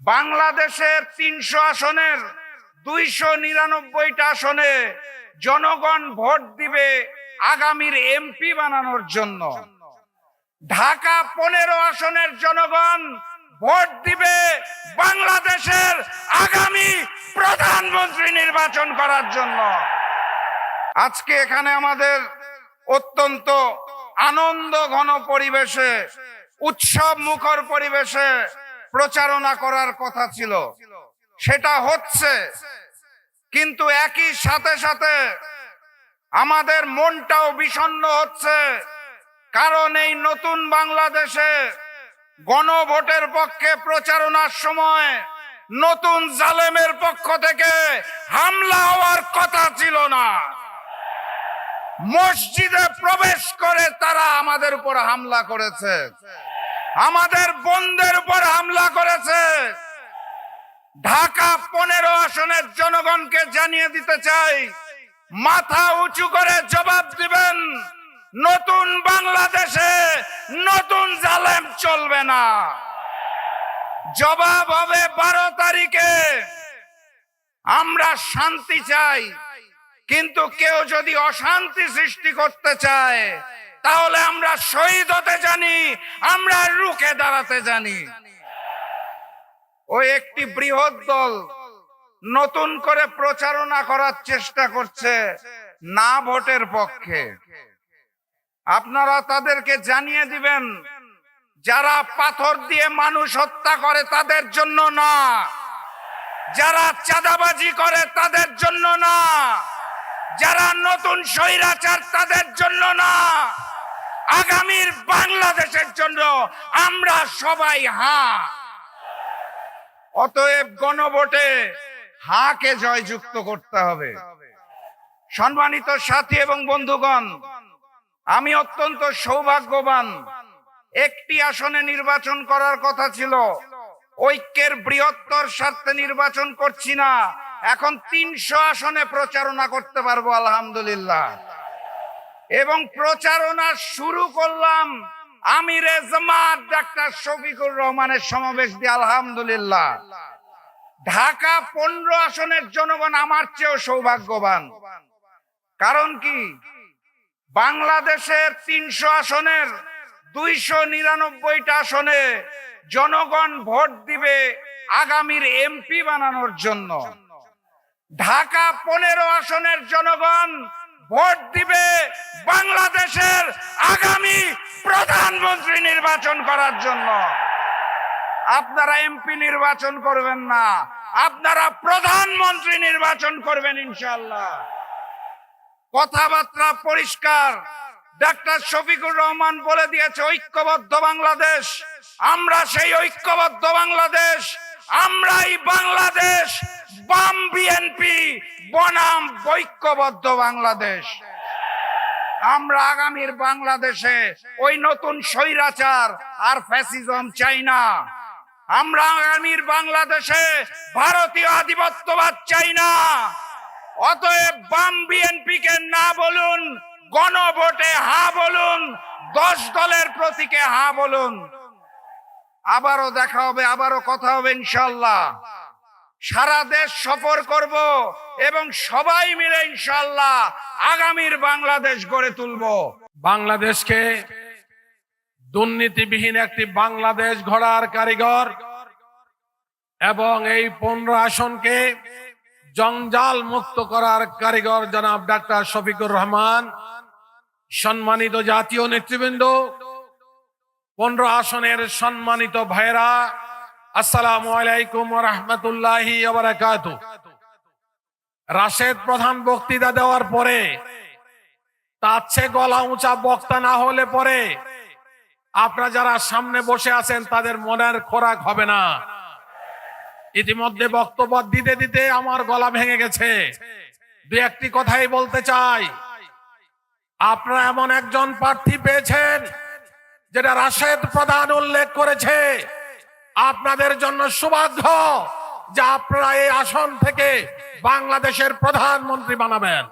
বাংলাদেশের তিনশো আসনের, দুইশো নিরানব্বইটা আসনে জনগণ ভোট দিবে আগামীর এমপি বানানোর জন্য। ঢাকা পনেরো আসনের জনগণ ভোট দিবে বাংলাদেশের আগামী প্রধানমন্ত্রী নির্বাচন করার জন্য। আজকে এখানে আমাদের অত্যন্ত আনন্দ ঘন পরিবেশে, উৎসব মুখর পরিবেশে প্রচারণা করার কথা ছিল। সেটা হচ্ছে, কিন্তু একই সাথে সাথে আমাদের মনটাও বিষণ্ণ হচ্ছে, কারণ এই নতুন বাংলাদেশে গণভোটের পক্ষে প্রচারণার সময় নতুন জালেমের পক্ষ থেকে হামলা হওয়ার কথা ছিল না। মসজিদে প্রবেশ করে তারা আমাদের উপর হামলা করেছে। আমাদের বন্ধের উপর হামলা করেছে। ঢাকা পনেরো আসনের জনগণকে জানিয়ে দিতে চাই, মাথা উঁচু করে জবাব দিবেন, নতুন বাংলাদেশে নতুন জালেম চলবে না। জবাব হবে বারো তারিখে। আমরা শান্তি চাই, কিন্তু কেউ যদি অশান্তি সৃষ্টি করতে চায় তাহলে আমরা শহীদ হতে জানি, আমরা রুখে দাঁড়াতে জানি। ওই একটি বৃহৎ দল নতুন করে প্রচারণা করার চেষ্টা করছে না ভোটের পক্ষে। আপনারা তাদেরকে জানিয়ে দিবেন, যারা পাথর দিয়ে মানুষ হত্যা করে তাদের জন্য না, যারা চাঁদাবাজি করে তাদের জন্য না, যারা নতুন স্বৈরাচার তাদের জন্য না। আগামীর বাংলাদেশের জন্য আমরা সবাই হা। অতএব গণভোটে হাকে জয়যুক্ত করতে হবে। সম্মানিত সাথী এবং বন্ধুগণ, আমি অত্যন্ত সৌভাগ্যবান। একটি আসনে নির্বাচন করার কথা ছিল। ঐক্যের বৃহত্তর স্বার্থে নির্বাচন করছি না। এখন তিনশো আসনে প্রচারণা করতে পারব, আলহামদুলিল্লাহ। এবং প্রচারণা শুরু করলাম আমিরে জামাত ডাক্তার শফিকুর রহমানের সমাবেশ দিয়ে, আলহামদুলিল্লাহ। ঢাকা পনেরো আসনের জনগণ আমার চেয়েও সৌভাগ্যবান। কারণ কি? বাংলাদেশের তিনশো আসনের দুইশো নিরানব্বইটা আসনে জনগণ ভোট দিবে আগামীর এমপি বানানোর জন্য। ঢাকা পনেরো আসনের জনগণ ভোট দিবে বাংলাদেশের আগামী প্রধানমন্ত্রী নির্বাচন করার জন্য। আপনারা এমপি নির্বাচন করবেন না। আপনারা প্রধানমন্ত্রী নির্বাচন করবেন ইনশাল্লাহ কথাবার্তা পরিষ্কার। ডাক্তার শফিকুর রহমান বলে দিয়েছে, ঐক্যবদ্ধ বাংলাদেশ। আমরা সেই ঐক্যবদ্ধ বাংলাদেশ আমরাই বাংলাদেশ, বাম বিএনপি, বনাম ঐক্যবদ্ধ বাংলাদেশ। আমরা আগামীর বাংলাদেশে ওই নতুন স্বৈরাচার আর ফ্যাসিজম চাই না। আমরা আগামীর বাংলাদেশে ভারতীয় আধিপত্যবাদ চাই না। অতএব বাম বিএনপি কে না বলুন, গণভোটে হা বলুন, দশ দলের প্রতীকে হা বলুন। আবারও দেখা হবে, আবারও কথা হবে ইনশাল্লাহ সারা দেশ সফর করব এবং সবাই মিলে ইনশাল্লাহ আগামীর বাংলাদেশ গড়ে তুলব। বাংলাদেশকে দুর্নীতিবিহীন একটি বাংলাদেশ গড়ার কারিগর এবং এই পনেরো আসনকে জঞ্জাল মুক্ত করার কারিগর জনাব ডাক্তার শফিকুর রহমান, সম্মানিত জাতীয় নেতৃবৃন্দ পনেরো আসনের সম্মানিত ভাইরা আসসালাম আলাইকুম রহমতুল্লাহি রাশেদ প্রধান বক্তৃতা দেওয়ার পরে, তার চেয়ে গলা উঁচা বক্তা না হলে পরে, আপনারা যারা সামনে বসে আছেন, তাদের মনের খোরাক হবে না। ইতিমধ্যে বক্তব্য দিতে দিতে আমার গলা ভেঙে গেছে। দু একটি কথাই বলতে চাই। আপনারা এমন একজন প্রার্থী পেয়েছেন যেটা রাশেদ প্রধান উল্লেখ করেছে, আপনাদের জন্য সৌভাগ্য যে আপনারা এই আসন থেকে বাংলাদেশের প্রধানমন্ত্রী বানাবেন।